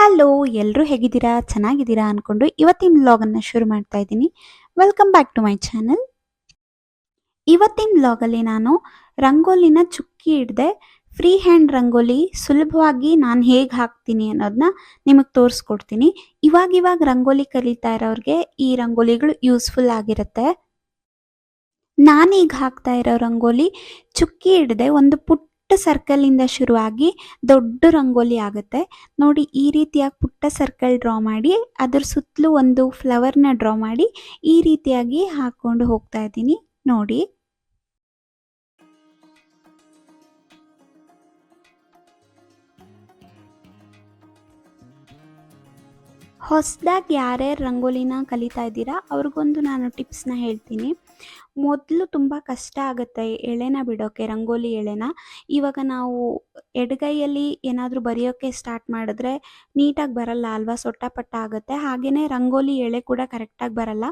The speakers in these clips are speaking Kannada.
ಹಲೋ ಎಲ್ಲರೂ ಹೇಗಿದ್ದೀರಾ? ಚೆನ್ನಾಗಿದ್ದೀರಾ ಅಂದ್ಕೊಂಡು ಇವತ್ತಿನ ವ್ಲಾಗನ್ನು ಶುರು ಮಾಡ್ತಾ ಇದ್ದೀನಿ. Welcome back to my channel ಇವತ್ತಿನ ವ್ಲಾಗಲ್ಲಿ ನಾನು ರಂಗೋಲಿನ ಚುಕ್ಕಿ ಹಿಡ್ದೆ ಫ್ರೀ ಹ್ಯಾಂಡ್ ರಂಗೋಲಿ ಸುಲಭವಾಗಿ ನಾನು ಹೇಗೆ ಹಾಕ್ತೀನಿ ಅನ್ನೋದನ್ನ ನಿಮಗೆ ತೋರಿಸ್ಕೊಡ್ತೀನಿ. ಇವಾಗ ಇವಾಗ ರಂಗೋಲಿ ಕಲಿತಾ ಇರೋರಿಗೆ ಈ ರಂಗೋಲಿಗಳು ಯೂಸ್ಫುಲ್ ಆಗಿರುತ್ತೆ. ನಾನೀಗ ಹಾಕ್ತಾ ಇರೋ ರಂಗೋಲಿ ಚುಕ್ಕಿ ಹಿಡ್ದೆ ಒಂದು ಪುಟ್ಟ ಸರ್ಕಲಿಂದ ಶುರುವಾಗಿ ದೊಡ್ಡ ರಂಗೋಲಿ ಆಗುತ್ತೆ. ನೋಡಿ, ಈ ರೀತಿಯಾಗಿ ಪುಟ್ಟ ಸರ್ಕಲ್ ಡ್ರಾ ಮಾಡಿ, ಅದ್ರ ಸುತ್ತಲೂ ಒಂದು ಫ್ಲವರ್ನ ಡ್ರಾ ಮಾಡಿ, ಈ ರೀತಿಯಾಗಿ ಹಾಕ್ಕೊಂಡು ಹೋಗ್ತಾ ಇದ್ದೀನಿ. ನೋಡಿ. ಹೊಸದಾಗಿ ಯಾರ್ಯಾರು ರಂಗೋಲಿನ ಕಲಿತಾ ಇದ್ದೀರಾ, ಅವ್ರಿಗೊಂದು ನಾನು ಟಿಪ್ಸ್ನ ಹೇಳ್ತೀನಿ. ಮೊದಲು ತುಂಬ ಕಷ್ಟ ಆಗುತ್ತೆ ಎಳೆನ ಬಿಡೋಕ್ಕೆ ರಂಗೋಲಿ ಎಳೆನ. ಇವಾಗ ನಾವು ಎಡಗೈಯಲ್ಲಿ ಏನಾದರೂ ಬರೆಯೋಕ್ಕೆ ಸ್ಟಾರ್ಟ್ ಮಾಡಿದ್ರೆ ನೀಟಾಗಿ ಬರಲ್ಲ ಅಲ್ವಾ, ಸೊಟ್ಟಪಟ್ಟ ಆಗುತ್ತೆ. ಹಾಗೆಯೇ ರಂಗೋಲಿ ಎಳೆ ಕೂಡ ಕರೆಕ್ಟಾಗಿ ಬರಲ್ಲ.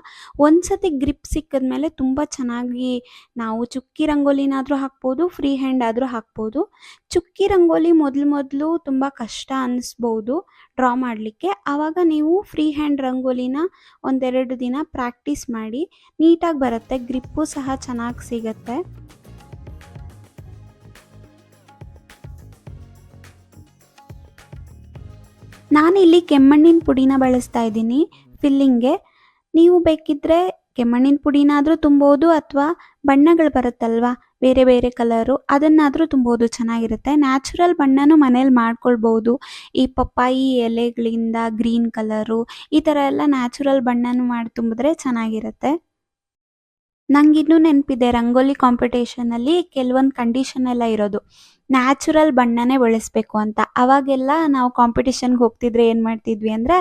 ಒಂದು ಸತಿ ಗ್ರಿಪ್ ಸಿಕ್ಕಿದ್ಮೇಲೆ ತುಂಬ ಚೆನ್ನಾಗಿ ನಾವು ಚುಕ್ಕಿ ರಂಗೋಲಿನಾದರೂ ಹಾಕ್ಬೋದು, ಫ್ರೀ ಹ್ಯಾಂಡ್ ಆದರೂ ಹಾಕ್ಬೋದು. ಚುಕ್ಕಿ ರಂಗೋಲಿ ಮೊದಲು ಮೊದಲು ತುಂಬ ಕಷ್ಟ ಅನ್ನಿಸ್ಬೋದು ಡ್ರಾ ಮಾಡಲಿಕ್ಕೆ. ಆವಾಗ ನೀವು ಫ್ರೀ ಹ್ಯಾಂಡ್ ರಂಗೋಲಿನ ಒಂದೆರಡು ದಿನ ಪ್ರಾಕ್ಟೀಸ್ ಮಾಡಿ, ನೀಟಾಗಿ ಬರುತ್ತೆ ಗ್ರಿಪ್ಪು ಸಹ ಚೆನ್ನಾಗಿ ಸಿಗತ್ತೆ. ನಾನಿಲ್ಲಿ ಕೆಮ್ಮಣ್ಣಿನ ಪುಡಿನ ಬಳಸ್ತಾ ಇದ್ದೀನಿ ಫಿಲ್ಲಿಂಗ್ಗೆ ನೀವು ಬೇಕಿದ್ರೆ ಕೆಮ್ಮಣ್ಣಿನ ಪುಡಿನಾದರೂ ತುಂಬೋದು ಅಥವಾ ಬಣ್ಣಗಳು ಬರುತ್ತಲ್ವಾ? ಬೇರೆ ಬೇರೆ ಕಲರು ಅದನ್ನಾದರೂ ತುಂಬೋದು, ಚೆನ್ನಾಗಿರುತ್ತೆ. ನ್ಯಾಚುರಲ್ ಬಣ್ಣನೂ ಮನೇಲಿ ಮಾಡ್ಕೊಳ್ಬೋದು. ಈ ಪಪ್ಪಾಯಿ ಎಲೆಗಳಿಂದ ಗ್ರೀನ್ ಕಲರು ಈ ಥರ ಎಲ್ಲ ನ್ಯಾಚುರಲ್ ಬಣ್ಣನೂ ಮಾಡಿ ತುಂಬಿದ್ರೆ ಚೆನ್ನಾಗಿರುತ್ತೆ. ನಂಗಿನ್ನೂ ನೆನಪಿದೆ, ರಂಗೋಲಿ ಕಾಂಪಿಟೇಷನಲ್ಲಿ ಕೆಲವೊಂದು ಕಂಡೀಷನ್ ಎಲ್ಲ ಇರೋದು. ನ್ಯಾಚುರಲ್ ಬಣ್ಣನೇ ಬಳಸಬೇಕು ಅಂತ. ಅವಾಗೆಲ್ಲ ನಾವು ಕಾಂಪಿಟೇಷನ್ಗೆ ಹೋಗ್ತಿದ್ರೆ ಏನು ಮಾಡ್ತಿದ್ವಿ ಅಂದರೆ,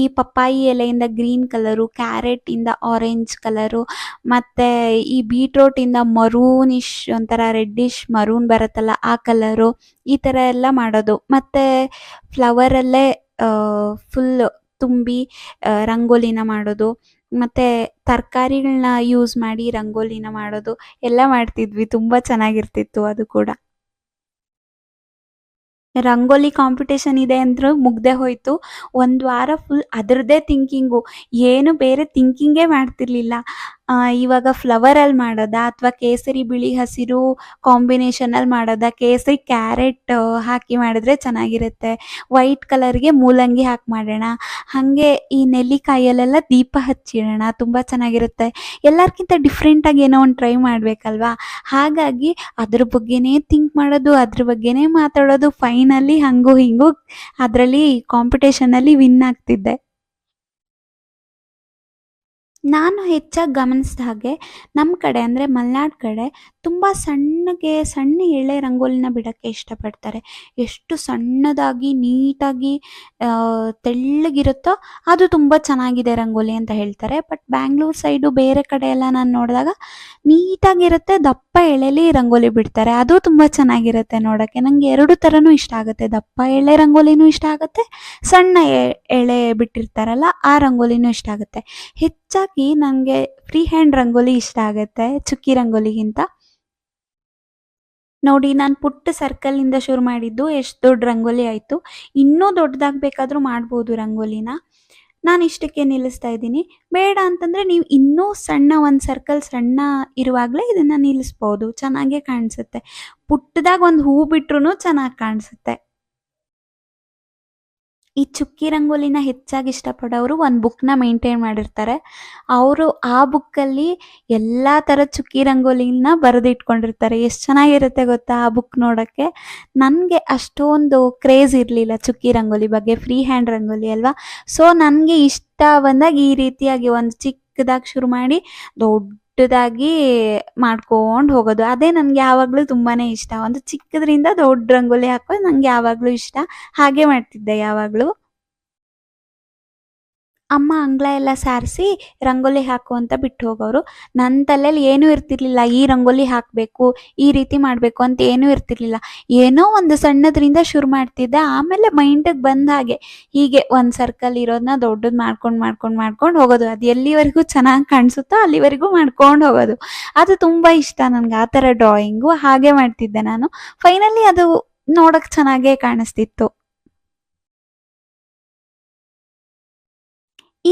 ಈ ಪಪ್ಪಾಯಿ ಎಲೆಯಿಂದ ಗ್ರೀನ್ ಕಲರು ಕ್ಯಾರೆಟಿಂದ ಆರೆಂಜ್ ಕಲರು ಮತ್ತು ಈ ಬೀಟ್ರೋಟಿಂದ ಮರೂನಿಶ್ ಒಂಥರ ರೆಡ್ಡಿಶ್ ಮರೂನ್ ಬರುತ್ತಲ್ಲ ಆ ಕಲರು ಈ ಥರ ಎಲ್ಲ ಮಾಡೋದು. ಮತ್ತು ಫ್ಲವರಲ್ಲೇ ಫುಲ್ ತುಂಬಿ ರಂಗೋಲಿನ ಮಾಡೋದು. ಮತ್ತು ತರಕಾರಿಗಳನ್ನ ಯೂಸ್ ಮಾಡಿ, ರಂಗೋಲಿನ ಮಾಡೋದು ಎಲ್ಲ ಮಾಡ್ತಿದ್ವಿ. ತುಂಬ ಚೆನ್ನಾಗಿರ್ತಿತ್ತು ಅದು ಕೂಡ. ರಂಗೋಲಿ ಕಾಂಪಿಟೇಷನ್ ಇದೆ ಅಂದ್ರೆ ಮುಗ್ದೆ ಹೋಯ್ತು. ಒಂದು ವಾರ ಫುಲ್ ಅದರದೇ ಥಿಂಕಿಂಗು ಏನು ಬೇರೆ ಥಿಂಕಿಂಗೇ ಮಾಡ್ತಿರ್ಲಿಲ್ಲ. ಇವಾಗ ಫ್ಲವರಲ್ಲಿ ಮಾಡೋದಾ ಅಥವಾ ಕೇಸರಿ ಬಿಳಿ ಹಸಿರು ಕಾಂಬಿನೇಷನಲ್ಲಿ ಮಾಡೋದಾ? ಕೇಸರಿ ಕ್ಯಾರೆಟ್ ಹಾಕಿ ಮಾಡಿದ್ರೆ ಚೆನ್ನಾಗಿರುತ್ತೆ. ವೈಟ್ ಕಲರ್ಗೆ ಮೂಲಂಗಿ ಹಾಕಿ ಮಾಡೋಣ. ಹಾಗೆ ಈ ನೆಲ್ಲಿಕಾಯಲ್ಲೆಲ್ಲ ದೀಪ ಹಚ್ಚಿಡೋಣ. ತುಂಬ ಚೆನ್ನಾಗಿರುತ್ತೆ. ಎಲ್ಲರ್ಕಿಂತ ಡಿಫ್ರೆಂಟಾಗಿ ಏನೋ ಒಂದು ಟ್ರೈ ಮಾಡಬೇಕಲ್ವಾ? ಹಾಗಾಗಿ ಅದ್ರ ಬಗ್ಗೆನೇ ಥಿಂಕ್ ಮಾಡೋದು, ಅದ್ರ ಬಗ್ಗೆನೇ ಮಾತಾಡೋದು ಫೈನಲಿ ಹಂಗು ಹಿಂಗು ಅದರಲ್ಲಿ ಕಾಂಪಿಟೇಷನಲ್ಲಿ ವಿನ್ ಆಗ್ತಿದ್ದೆ. ನಾನು ಹೆಚ್ಚಾಗಿ ಗಮನಿಸಿದ ಹಾಗೆ ನಮ್ಮ ಕಡೆ ಅಂದರೆ ಮಲೆನಾಡು ಕಡೆ ತುಂಬ ಸಣ್ಣಗೆ, ಸಣ್ಣ ಎಳೆ ರಂಗೋಲಿನ ಬಿಡೋಕ್ಕೆ ಇಷ್ಟಪಡ್ತಾರೆ. ಎಷ್ಟು ಸಣ್ಣದಾಗಿ, ನೀಟಾಗಿ ತೆಳ್ಳಗಿರುತ್ತೋ ಅದು ತುಂಬ ಚೆನ್ನಾಗಿದೆ ರಂಗೋಲಿ ಅಂತ ಹೇಳ್ತಾರೆ. ಬಟ್ ಬ್ಯಾಂಗ್ಳೂರ್ ಸೈಡು ಬೇರೆ ಕಡೆ ಎಲ್ಲ ನಾನು ನೋಡಿದಾಗ ನೀಟಾಗಿರುತ್ತೆ, ದಪ್ಪ ಎಳೆಲಿ ರಂಗೋಲಿ ಬಿಡ್ತಾರೆ. ಅದು ತುಂಬ ಚೆನ್ನಾಗಿರುತ್ತೆ ನೋಡೋಕ್ಕೆ. ನನಗೆ ಎರಡು ಥರನೂ ಇಷ್ಟ ಆಗುತ್ತೆ. ದಪ್ಪ ಎಳೆ ರಂಗೋಲಿನೂ ಇಷ್ಟ ಆಗುತ್ತೆ, ಸಣ್ಣ ಎಳೆ ಬಿಟ್ಟಿರ್ತಾರಲ್ಲ, ಆ ರಂಗೋಲಿನೂ ಇಷ್ಟ ಆಗುತ್ತೆ. ಹೆಚ್ಚಾಗಿ ನನಗೆ ಫ್ರೀ ಹ್ಯಾಂಡ್ ರಂಗೋಲಿ ಇಷ್ಟ ಆಗುತ್ತೆ, ಚುಕ್ಕಿ ರಂಗೋಲಿಗಿಂತ. ನೋಡಿ, ನಾನು ಪುಟ್ಟ ಸರ್ಕಲಿಂದ ಶುರು ಮಾಡಿದ್ದು ಎಷ್ಟು ದೊಡ್ಡ ರಂಗೋಲಿ ಆಯಿತು. ಇನ್ನೂ ದೊಡ್ಡದಾಗಬೇಕಾದ್ರೂ ಮಾಡ್ಬೋದು ರಂಗೋಲಿನ. ನಾನು ಇಷ್ಟಕ್ಕೆ ನಿಲ್ಲಿಸ್ತಾ ಇದ್ದೀನಿ. ಬೇಡ ಅಂತಂದರೆ ನೀವು ಇನ್ನೂ ಸಣ್ಣ ಒಂದು ಸರ್ಕಲ್ ಸಣ್ಣ ಇರುವಾಗಲೇ ಇದನ್ನು ನಿಲ್ಲಿಸ್ಬೋದು. ಚೆನ್ನಾಗೇ ಕಾಣಿಸುತ್ತೆ. ಪುಟ್ಟದಾಗ ಒಂದು ಹೂ ಬಿಟ್ರೂ ಚೆನ್ನಾಗಿ ಕಾಣಿಸುತ್ತೆ. ಈ ಚುಕ್ಕಿ ರಂಗೋಲಿನ ಹೆಚ್ಚಾಗಿ ಇಷ್ಟಪಡೋರು ಒಂದು ಬುಕ್ನ ಮೇಂಟೈನ್ ಮಾಡಿರ್ತಾರೆ. ಅವರು ಆ ಬುಕ್ಕಲ್ಲಿ ಎಲ್ಲ ಥರ ಚುಕ್ಕಿ ರಂಗೋಲಿನ ಬರೆದಿಟ್ಕೊಂಡಿರ್ತಾರೆ ಎಷ್ಟು ಚೆನ್ನಾಗಿರುತ್ತೆ ಗೊತ್ತಾ ಆ ಬುಕ್ ನೋಡೋಕ್ಕೆ? ನನಗೆ ಅಷ್ಟೊಂದು ಕ್ರೇಜ್ ಇರಲಿಲ್ಲ ಚುಕ್ಕಿ ರಂಗೋಲಿ ಬಗ್ಗೆ ಫ್ರೀ ಹ್ಯಾಂಡ್ ರಂಗೋಲಿ ಅಲ್ವಾ? ಸೊ ನನಗೆ ಇಷ್ಟ ಬಂದಾಗ ಈ ರೀತಿಯಾಗಿ ಒಂದು ಚಿಕ್ಕದಾಗಿ ಶುರು ಮಾಡಿ ದೊಡ್ಡದಾಗಿ ಮಾಡ್ಕೊಂಡು ಹೋಗೋದು. ಅದೇ ನನಗೆ ಯಾವಾಗಲೂ ತುಂಬಾ ಇಷ್ಟ. ಒಂದು ಚಿಕ್ಕದ್ರಿಂದ ದೊಡ್ಡ ರಂಗೋಲಿ ಹಾಕೋದು ನನಗೆ ಯಾವಾಗಲೂ ಇಷ್ಟ. ಹಾಗೆ ಮಾಡ್ತಿದ್ದೆ ಯಾವಾಗಲೂ. ಅಮ್ಮ ಅಂಗಳ ಎಲ್ಲ ಸಾರಿಸಿ ರಂಗೋಲಿ ಹಾಕು ಅಂತ ಬಿಟ್ಟು ಹೋಗೋರು. ನನ್ನ ತಲೆಯಲ್ಲಿ ಏನೂ ಇರ್ತಿರ್ಲಿಲ್ಲ, ಈ ರಂಗೋಲಿ ಹಾಕಬೇಕು, ಈ ರೀತಿ ಮಾಡಬೇಕು ಅಂತ ಏನೂ ಇರ್ತಿರ್ಲಿಲ್ಲ. ಏನೋ ಒಂದು ಸಣ್ಣದ್ರಿಂದ ಶುರು ಮಾಡ್ತಿದ್ದೆ, ಆಮೇಲೆ ಮೈಂಡಿಗೆ ಬಂದ ಹಾಗೆ ಹೀಗೆ ಒಂದು ಸರ್ಕಲ್ ಇರೋದನ್ನ ದೊಡ್ಡದು ಮಾಡ್ಕೊಂಡು ಮಾಡ್ಕೊಂಡು ಮಾಡ್ಕೊಂಡು ಹೋಗೋದು. ಅದು ಎಲ್ಲಿವರೆಗೂ ಚೆನ್ನಾಗಿ ಕಾಣಿಸುತ್ತೋ ಅಲ್ಲಿವರೆಗೂ ಮಾಡ್ಕೊಂಡು ಹೋಗೋದು. ಅದು ತುಂಬ ಇಷ್ಟ ನನಗೆ, ಆ ಥರ ಡ್ರಾಯಿಂಗು ಹಾಗೆ ಮಾಡ್ತಿದ್ದೆ ನಾನು. ಫೈನಲಿ ಅದು ನೋಡೋಕ್ಕೆ ಚೆನ್ನಾಗೇ ಕಾಣಿಸ್ತಿತ್ತು.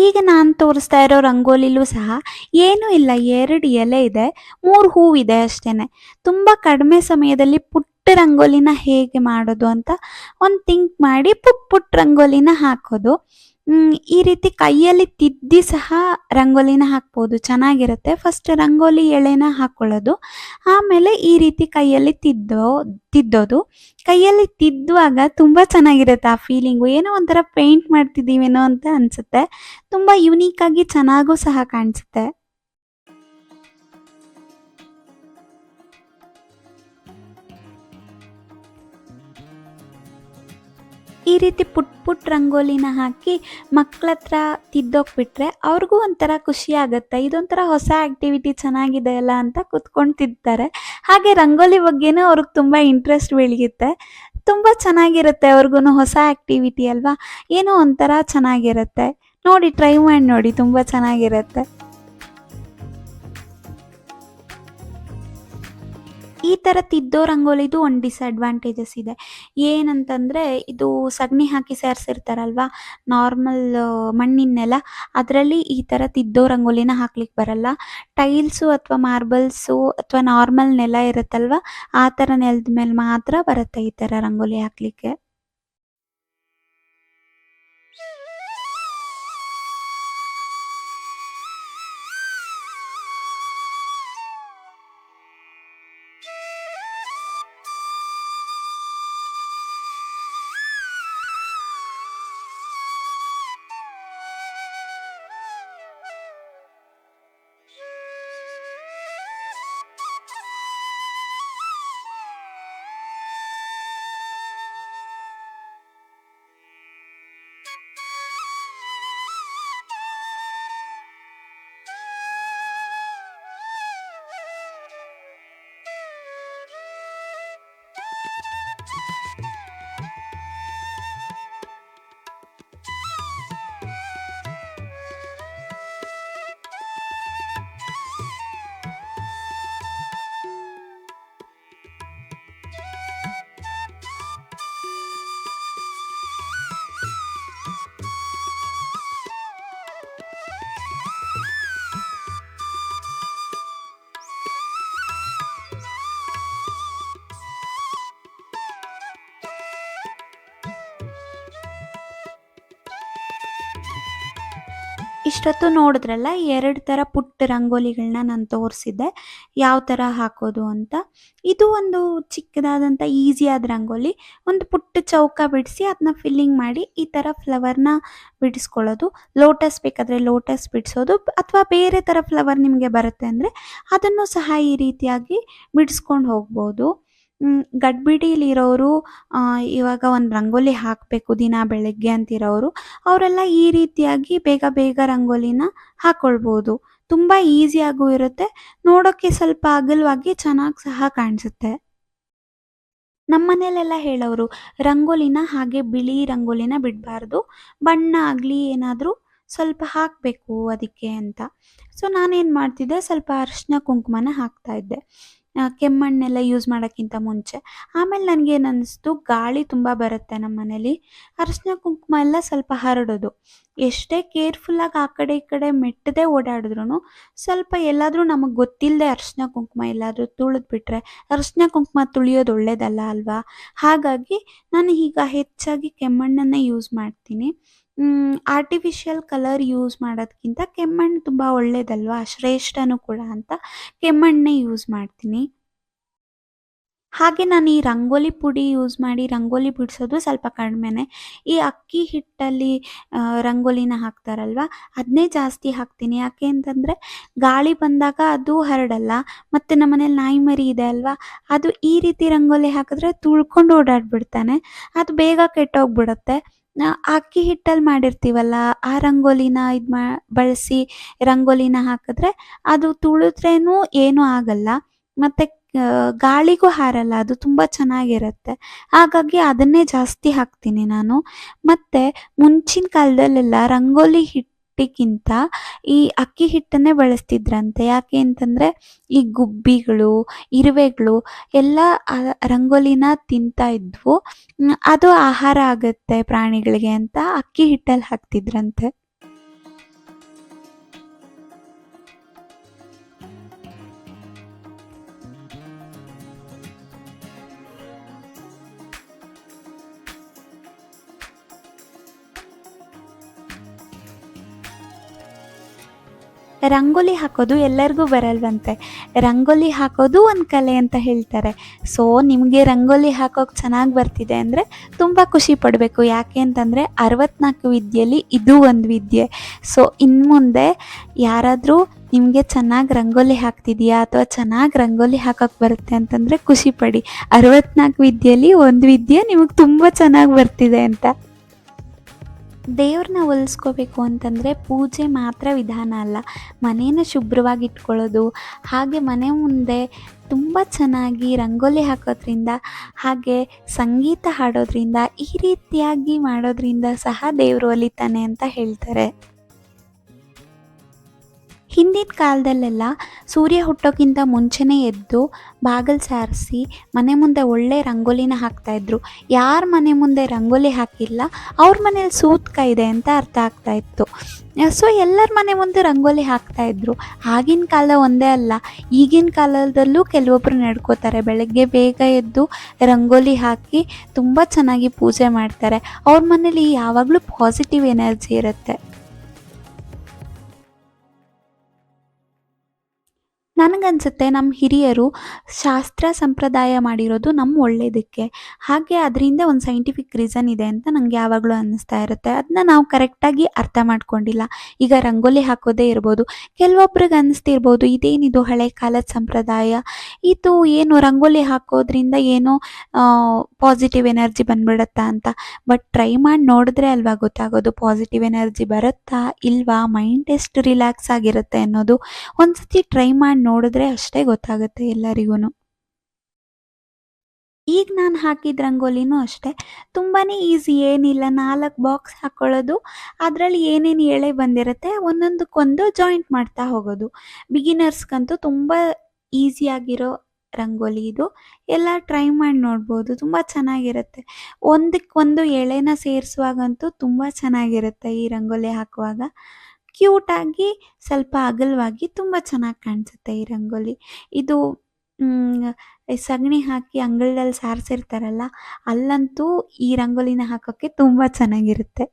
ಈಗ ನಾನು ತೋರಿಸ್ತಾ ಇರೋ ರಂಗೋಲಿಲೂ ಸಹ ಏನೂ ಇಲ್ಲ, ಎರಡು ಎಲೆ ಇದೆ, ಮೂರು ಹೂವಿದೆ ಅಷ್ಟೇ ತುಂಬ ಕಡಿಮೆ ಸಮಯದಲ್ಲಿ ಪುಟ್ಟ ರಂಗೋಲಿನ ಹೇಗೆ ಮಾಡೋದು ಅಂತ ಒಂದು ಥಿಂಕ್ ಮಾಡಿ ಪುಟ್ ಪುಟ್ ರಂಗೋಲಿನ ಹಾಕೋದು. ಈ ರೀತಿ ಕೈಯಲ್ಲಿ ತಿದ್ದಿ ಸಹ ರಂಗೋಲಿನ ಹಾಕ್ಬೋದು. ಚೆನ್ನಾಗಿರುತ್ತೆ. ಫಸ್ಟ್ ರಂಗೋಲಿ ಎಳೆನ ಹಾಕ್ಕೊಳ್ಳೋದು ಆಮೇಲೆ ಈ ರೀತಿ ಕೈಯಲ್ಲಿ ತಿದ್ದೋ, ತಿದ್ದೋದು. ಕೈಯಲ್ಲಿ ತಿದ್ದುವಾಗ ತುಂಬ ಚೆನ್ನಾಗಿರುತ್ತೆ ಆ ಫೀಲಿಂಗು ಏನೋ ಒಂಥರ ಪೇಂಟ್ ಮಾಡ್ತಿದ್ದೀವೇನೋ ಅಂತ ಅನಿಸುತ್ತೆ. ತುಂಬ ಯುನೀಕಾಗಿ ಚೆನ್ನಾಗೂ ಸಹ ಕಾಣಿಸುತ್ತೆ. ಈ ರೀತಿ ಪುಟ್ ಪುಟ್ ರಂಗೋಲಿನ ಹಾಕಿ ಮಕ್ಳ ಹತ್ರ ತಿದ್ದೋಗ್ಬಿಟ್ರೆ ಅವ್ರಿಗೂ ಒಂಥರ ಖುಷಿ ಆಗುತ್ತೆ. ಇದೊಂಥರ ಹೊಸ ಆ್ಯಕ್ಟಿವಿಟಿ ಚೆನ್ನಾಗಿದೆ ಅಲ್ಲ ಅಂತ ಕೂತ್ಕೊಂಡು ತಿಂತಾರೆ ಹಾಗೆ ರಂಗೋಲಿ ಬಗ್ಗೆನೂ ಅವ್ರಿಗೆ ತುಂಬ ಇಂಟ್ರೆಸ್ಟ್ ಬೆಳೆಯುತ್ತೆ. ತುಂಬ ಚೆನ್ನಾಗಿರುತ್ತೆ ಅವ್ರಿಗೂ ಹೊಸ ಆ್ಯಕ್ಟಿವಿಟಿ ಅಲ್ವಾ? ಏನೋ ಒಂಥರ ಚೆನ್ನಾಗಿರುತ್ತೆ. ನೋಡಿ ಟ್ರೈ ಮಾಡಿ ನೋಡಿ, ತುಂಬ ಚೆನ್ನಾಗಿರುತ್ತೆ. ಈ ಥರ ತಿದ್ದೋ ರಂಗೋಲಿದು ಒಂದು ಡಿಸ್ಅಡ್ವಾಂಟೇಜಸ್ ಇದೆ. ಏನಂತಂದರೆ ಇದು ಸಗಣಿ ಹಾಕಿ ಸೇರಿಸಿರ್ತಾರಲ್ವ? ನಾರ್ಮಲ್ ಮಣ್ಣಿನ ಅದರಲ್ಲಿ ಈ ಥರ ತಿದ್ದೋ ರಂಗೋಲಿನ ಹಾಕ್ಲಿಕ್ಕೆ ಬರಲ್ಲ. ಟೈಲ್ಸು ಅಥವಾ ಮಾರ್ಬಲ್ಸು ಅಥವಾ ನಾರ್ಮಲ್ ನೆಲ ಇರುತ್ತಲ್ವ? ಆ ಥರ ನೆಲದ ಮೇಲೆ ಮಾತ್ರ ಬರುತ್ತೆ ಈ ಥರ ರಂಗೋಲಿ ಹಾಕ್ಲಿಕ್ಕೆ. ಇಷ್ಟೊತ್ತು ನೋಡಿದ್ರಲ್ಲ, ಎರಡು ಥರ ಪುಟ್ಟ ರಂಗೋಲಿಗಳನ್ನ ನಾನು ತೋರಿಸಿದ್ದೆ. ಯಾವ ಥರ ಹಾಕೋದು ಅಂತ. ಇದು ಒಂದು ಚಿಕ್ಕದಾದಂಥ ಈಸಿಯಾದ ರಂಗೋಲಿ. ಒಂದು ಪುಟ್ಟ ಚೌಕ ಬಿಡಿಸಿ ಅದನ್ನ ಫಿಲ್ಲಿಂಗ್ ಮಾಡಿ ಈ ಥರ ಫ್ಲವರ್ನ ಬಿಡಿಸ್ಕೊಳ್ಳೋದು. ಲೋಟಸ್ ಬೇಕಾದರೆ ಲೋಟಸ್ ಬಿಡಿಸೋದು ಅಥವಾ ಬೇರೆ ಥರ ಫ್ಲವರ್ ನಿಮಗೆ ಬರುತ್ತೆ ಅಂದರೆ ಅದನ್ನು ಸಹ ಈ ರೀತಿಯಾಗಿ ಬಿಡಿಸ್ಕೊಂಡು ಹೋಗ್ಬೋದು. ಗಡ್ಬಿಡಿಲಿರೋರು ಇವಾಗ ಒಂದು ರಂಗೋಲಿ ಹಾಕಬೇಕು ದಿನ ಬೆಳಗ್ಗೆ ಅಂತಿರೋರು, ಅವರೆಲ್ಲ ಈ ರೀತಿಯಾಗಿ ಬೇಗ ಬೇಗ ರಂಗೋಲಿನ ಹಾಕ್ಕೊಳ್ಬೋದು ತುಂಬ ಈಸಿಯಾಗೂ ಇರುತ್ತೆ. ನೋಡೋಕ್ಕೆ ಸ್ವಲ್ಪ ಅಗಲವಾಗಿ ಚೆನ್ನಾಗಿ ಸಹ ಕಾಣಿಸುತ್ತೆ. ನಮ್ಮ ಮನೇಲೆಲ್ಲ ಹೇಳೋರು, ರಂಗೋಲಿನ ಹಾಗೆ ಬಿಳಿ ರಂಗೋಲಿನ ಬಿಡಬಾರ್ದು. ಬಣ್ಣ ಆಗಲಿ ಏನಾದರೂ ಸ್ವಲ್ಪ ಹಾಕಬೇಕು ಅದಕ್ಕೆ ಅಂತ. ಸೊ ನಾನೇನು ಮಾಡ್ತಿದ್ದೆ, ಸ್ವಲ್ಪ ಅರಿಶಿನ ಕುಂಕುಮನ ಹಾಕ್ತಾ ಇದ್ದೆ. ಕೆಮ್ಮಣ್ಣೆಲ್ಲ ಯೂಸ್ ಮಾಡೋಕ್ಕಿಂತ ಮುಂಚೆ. ಆಮೇಲೆ ನನಗೇನು ಅನ್ನಿಸ್ತು ಗಾಳಿ ತುಂಬ ಬರುತ್ತೆ ನಮ್ಮ ಮನೇಲಿ. ಅರಿಶಿನ ಕುಂಕುಮ ಎಲ್ಲ ಸ್ವಲ್ಪ ಹರಡೋದು. ಎಷ್ಟೇ ಕೇರ್ಫುಲ್ಲಾಗಿ ಆ ಕಡೆ ಈ ಕಡೆ ಮೆಟ್ಟದೆ ಓಡಾಡಿದ್ರು ಸ್ವಲ್ಪ ಎಲ್ಲಾದರೂ ನಮಗೆ ಗೊತ್ತಿಲ್ಲದೆ ಅರಿಶಿನ ಕುಂಕುಮ ಎಲ್ಲಾದರೂ ತುಳಿದ್ಬಿಟ್ರೆ ಅರಿಶಿನ ಕುಂಕುಮ ತುಳಿಯೋದು ಒಳ್ಳೇದಲ್ಲ ಅಲ್ವಾ? ಹಾಗಾಗಿ ನಾನು ಈಗ ಹೆಚ್ಚಾಗಿ ಕೆಮ್ಮಣ್ಣನ್ನೇ ಯೂಸ್ ಮಾಡ್ತೀನಿ. ಆರ್ಟಿಫಿಷಿಯಲ್ ಕಲರ್ ಯೂಸ್ ಮಾಡೋದಕ್ಕಿಂತ ಕೆಮ್ಮಣ್ಣು ತುಂಬ ಒಳ್ಳೇದಲ್ವಾ? ಶ್ರೇಷ್ಠನೂ ಕೂಡ ಅಂತ ಕೆಮ್ಮಣ್ಣೇ ಯೂಸ್ ಮಾಡ್ತೀನಿ. ಹಾಗೆ ನಾನು ಈ ರಂಗೋಲಿ ಪುಡಿ ಯೂಸ್ ಮಾಡಿ ರಂಗೋಲಿ ಬಿಡಿಸೋದು ಸ್ವಲ್ಪ ಕಡಿಮೆನೆ. ಈ ಅಕ್ಕಿ ಹಿಟ್ಟಲ್ಲಿ ರಂಗೋಲಿನ ಹಾಕ್ತಾರಲ್ವ? ಅದನ್ನೇ ಜಾಸ್ತಿ ಹಾಕ್ತೀನಿ. ಯಾಕೆ ಅಂತಂದರೆ ಗಾಳಿ ಬಂದಾಗ ಅದು ಹರಡಲ್ಲ. ಮತ್ತು ನಮ್ಮನೇಲಿ ನಾಯಿ ಮರಿ ಇದೆ ಅಲ್ವಾ? ಅದು ಈ ರೀತಿ ರಂಗೋಲಿ ಹಾಕಿದ್ರೆ ತುಳ್ಕೊಂಡು ಓಡಾಡ್ಬಿಡ್ತಾನೆ. ಅದು ಬೇಗ ಕೆಟ್ಟೋಗ್ಬಿಡುತ್ತೆ. ಆ, ಅಕ್ಕಿ ಹಿಟ್ಟಲ್ಲಿ ಮಾಡಿರ್ತೀವಲ್ಲ ಆ ರಂಗೋಲಿನ ಇದು ಮಾ ಬಳಸಿ ರಂಗೋಲಿನ ಹಾಕಿದ್ರೆ ಅದು ತುಳಿದ್ರೇನು ಏನೂ ಆಗಲ್ಲ. ಮತ್ತು ಗಾಳಿಗೂ ಹಾರಲ್ಲ ಅದು ತುಂಬ ಚೆನ್ನಾಗಿರುತ್ತೆ. ಹಾಗಾಗಿ ಅದನ್ನೇ ಜಾಸ್ತಿ ಹಾಕ್ತೀನಿ ನಾನು. ಮತ್ತು ಮುಂಚಿನ ಕಾಲದಲ್ಲೆಲ್ಲ ರಂಗೋಲಿ ಹಿಟ್ಟಿಗಿಂತ ಈ ಅಕ್ಕಿ ಹಿಟ್ಟನ್ನೇ ಬಳಸ್ತಿದ್ರಂತೆ. ಯಾಕೆ ಅಂತಂದರೆ ಈ ಗುಬ್ಬಿಗಳು, ಇರುವೆಗಳು ಎಲ್ಲ ರಂಗೋಲಿನ ತಿಂತಾ ಇದ್ವು. ಅದು ಆಹಾರ ಆಗುತ್ತೆ ಪ್ರಾಣಿಗಳಿಗೆ ಅಂತ ಅಕ್ಕಿ ಹಿಟ್ಟಲ್ಲಿ ಹಾಕ್ತಿದ್ರಂತೆ. ರಂಗೋಲಿ ಹಾಕೋದು ಎಲ್ಲರಿಗೂ ಬರಲ್ವಂತೆ. ರಂಗೋಲಿ ಹಾಕೋದು ಒಂದು ಕಲೆ ಅಂತ ಹೇಳ್ತಾರೆ. ಸೊ ನಿಮಗೆ ರಂಗೋಲಿ ಹಾಕೋಕೆ ಚೆನ್ನಾಗಿ ಬರ್ತಿದೆ ಅಂದರೆ ತುಂಬ ಖುಷಿ ಪಡಬೇಕು. ಯಾಕೆ ಅಂತಂದರೆ ಅರವತ್ನಾಲ್ಕು ವಿದ್ಯೆಯಲ್ಲಿ ಇದು ಒಂದು ವಿದ್ಯೆ. ಸೊ ಇನ್ನು ಮುಂದೆ ಯಾರಾದರೂ ನಿಮಗೆ ಚೆನ್ನಾಗಿ ರಂಗೋಲಿ ಹಾಕ್ತಿದೆಯಾ ಅಥವಾ ಚೆನ್ನಾಗಿ ರಂಗೋಲಿ ಹಾಕೋಕೆ ಬರುತ್ತೆ ಅಂತಂದರೆ ಖುಷಿ ಪಡಿ. ಅರವತ್ನಾಲ್ಕು ವಿದ್ಯೆಯಲ್ಲಿ ಒಂದು ವಿದ್ಯೆ ನಿಮಗೆ ತುಂಬ ಚೆನ್ನಾಗಿ ಬರ್ತಿದೆ ಅಂತ. ದೇವ್ರನ್ನ ಹೊಲಿಸ್ಕೋಬೇಕು ಅಂತಂದರೆ ಪೂಜೆ ಮಾತ್ರ ವಿಧಾನ ಅಲ್ಲ. ಮನೇನ ಶುಭ್ರವಾಗಿ ಇಟ್ಕೊಳ್ಳೋದು ಹಾಗೆ ಮನೆ ಮುಂದೆ ತುಂಬ ಚೆನ್ನಾಗಿ ರಂಗೋಲಿ ಹಾಕೋದ್ರಿಂದ, ಹಾಗೆ ಸಂಗೀತ ಹಾಡೋದ್ರಿಂದ, ಈ ರೀತಿಯಾಗಿ ಮಾಡೋದ್ರಿಂದ ಸಹ ದೇವರು ಒಲಿತಾನೆ ಅಂತ ಹೇಳ್ತಾರೆ. ಹಿಂದಿನ ಕಾಲದಲ್ಲೆಲ್ಲ ಸೂರ್ಯ ಹುಟ್ಟೋಕ್ಕಿಂತ ಮುಂಚೆನೇ ಎದ್ದು ಬಾಗಿಲು ಸಾರಿಸಿ ಮನೆ ಮುಂದೆ ಒಳ್ಳೆ ರಂಗೋಲಿನ ಹಾಕ್ತಾಯಿದ್ರು ಯಾರ ಮನೆ ಮುಂದೆ ರಂಗೋಲಿ ಹಾಕಿಲ್ಲ, ಅವ್ರ ಮನೇಲಿ ಸೂತ್ಕ ಇದೆ ಅಂತ ಅರ್ಥ ಆಗ್ತಾ ಇತ್ತು. ಸೊ ಎಲ್ಲರ ಮನೆ ಮುಂದೆ ರಂಗೋಲಿ ಹಾಕ್ತಾಯಿದ್ರು ಆಗಿನ ಕಾಲ ಒಂದೇ ಅಲ್ಲ, ಈಗಿನ ಕಾಲದಲ್ಲೂ ಕೆಲವೊಬ್ಬರು ನಡ್ಕೋತಾರೆ. ಬೆಳಗ್ಗೆ ಬೇಗ ಎದ್ದು ರಂಗೋಲಿ ಹಾಕಿ ತುಂಬ ಚೆನ್ನಾಗಿ ಪೂಜೆ ಮಾಡ್ತಾರೆ. ಅವ್ರ ಮನೇಲಿ ಯಾವಾಗಲೂ ಪಾಸಿಟಿವ್ ಎನರ್ಜಿ ಇರುತ್ತೆ. ನನಗನ್ಸುತ್ತೆ ನಮ್ಮ ಹಿರಿಯರು ಶಾಸ್ತ್ರ ಸಂಪ್ರದಾಯ ಮಾಡಿರೋದು ನಮ್ಮ ಒಳ್ಳೆಯದಕ್ಕೆ ಹಾಗೆ ಅದರಿಂದ ಒಂದು ಸೈಂಟಿಫಿಕ್ ರೀಸನ್ ಇದೆ ಅಂತ ನನಗೆ ಯಾವಾಗಲೂ ಅನ್ನಿಸ್ತಾ ಇರುತ್ತೆ. ಅದನ್ನ ನಾವು ಕರೆಕ್ಟಾಗಿ ಅರ್ಥ ಮಾಡ್ಕೊಂಡಿಲ್ಲ. ಈಗ ರಂಗೋಲಿ ಹಾಕೋದೇ ಇರ್ಬೋದು, ಕೆಲವೊಬ್ರಿಗೆ ಅನ್ನಿಸ್ತಿರ್ಬೋದು, ಇದೇನಿದು ಹಳೆ ಕಾಲದ ಸಂಪ್ರದಾಯ? ಇದು ಏನು ರಂಗೋಲಿ ಹಾಕೋದ್ರಿಂದ ಏನೋ ಪಾಸಿಟಿವ್ ಎನರ್ಜಿ ಬಂದ್ಬಿಡತ್ತಾ ಅಂತ. ಬಟ್ ಟ್ರೈ ಮಾಡಿ ನೋಡಿದ್ರೆ ಅಲ್ವಾ ಗೊತ್ತಾಗೋದು ಪಾಸಿಟಿವ್ ಎನರ್ಜಿ ಬರುತ್ತಾ ಇಲ್ವಾ? ಮೈಂಡ್ ಎಷ್ಟು ರಿಲ್ಯಾಕ್ಸ್ ಆಗಿರುತ್ತೆ ಅನ್ನೋದು. ಒಂದ್ಸತಿ ಟ್ರೈ ಮಾಡಿ ನೋಡಿದ್ರೆ ಅಷ್ಟೇ ಗೊತ್ತಾಗುತ್ತೆ ಎಲ್ಲರಿಗೂ ಈಗ ನಾನು ಹಾಕಿದ ರಂಗೋಲಿನೂ ಅಷ್ಟೇ. ತುಂಬಾ ಈಸಿ, ಏನಿಲ್ಲ. ನಾಲ್ಕು ಬಾಕ್ಸ್ ಹಾಕ್ಕೊಳ್ಳೋದು ಅದರಲ್ಲಿ ಏನೇನು ಎಳೆ ಬಂದಿರುತ್ತೆ ಒಂದೊಂದಕ್ಕೊಂದು ಜಾಯಿಂಟ್ ಮಾಡ್ತಾ ಹೋಗೋದು. ಬಿಗಿನರ್ಸ್ಗಂತೂ ತುಂಬ ಈಸಿಯಾಗಿರೋ ರಂಗೋಲಿ ಇದು. ಎಲ್ಲ ಟ್ರೈ ಮಾಡಿ ನೋಡ್ಬೋದು. ತುಂಬ ಚೆನ್ನಾಗಿರುತ್ತೆ. ಒಂದಕ್ಕೊಂದು ಎಳೆನ ಸೇರಿಸುವಾಗಂತೂ ತುಂಬ ಚೆನ್ನಾಗಿರುತ್ತೆ ಈ ರಂಗೋಲಿ ಹಾಕುವಾಗ. ಕ್ಯೂಟಾಗಿ ಸ್ವಲ್ಪ ಅಗಲವಾಗಿ ತುಂಬ ಚೆನ್ನಾಗಿ ಕಾಣಿಸುತ್ತೆ ಈ ರಂಗೋಲಿ. ಇದು ಸಗಣಿ ಹಾಕಿ ಅಂಗಳದಲ್ಲಿ ಸಾರಿಸಿರ್ತಾರಲ್ಲ, ಅಲ್ಲಂತೂ ಈ ರಂಗೋಲಿನ ಹಾಕೋಕ್ಕೆ ತುಂಬ ಚೆನ್ನಾಗಿರುತ್ತೆ.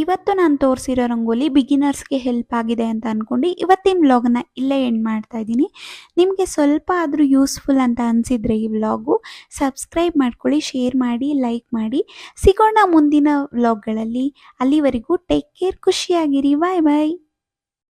ಇವತ್ತು ನಾನು ತೋರಿಸಿರೋ ರಂಗೋಲಿ ಬಿಗಿನರ್ಸ್ಗೆ ಹೆಲ್ಪ್ ಆಗಿದೆ ಅಂತ ಅಂದ್ಕೊಂಡು ಇವತ್ತಿನ ವ್ಲಾಗ್ನ ಇಲ್ಲೇ ಎಂಡ್ ಮಾಡ್ತಾ ಇದ್ದೀನಿ. ನಿಮಗೆ ಸ್ವಲ್ಪ ಆದರೂ ಯೂಸ್ಫುಲ್ ಅಂತ ಅನಿಸಿದರೆ ಈ ವ್ಲಾಗು ಸಬ್ಸ್ಕ್ರೈಬ್ ಮಾಡ್ಕೊಳ್ಳಿ ಶೇರ್ ಮಾಡಿ ಲೈಕ್ ಮಾಡಿ. ಸಿಗೋಣ ಮುಂದಿನ ವ್ಲಾಗ್ಗಳಲ್ಲಿ ಅಲ್ಲಿವರೆಗೂ ಟೇಕ್ ಕೇರ್ ಖುಷಿಯಾಗಿರಿ. ಬಾಯ್ ಬಾಯ್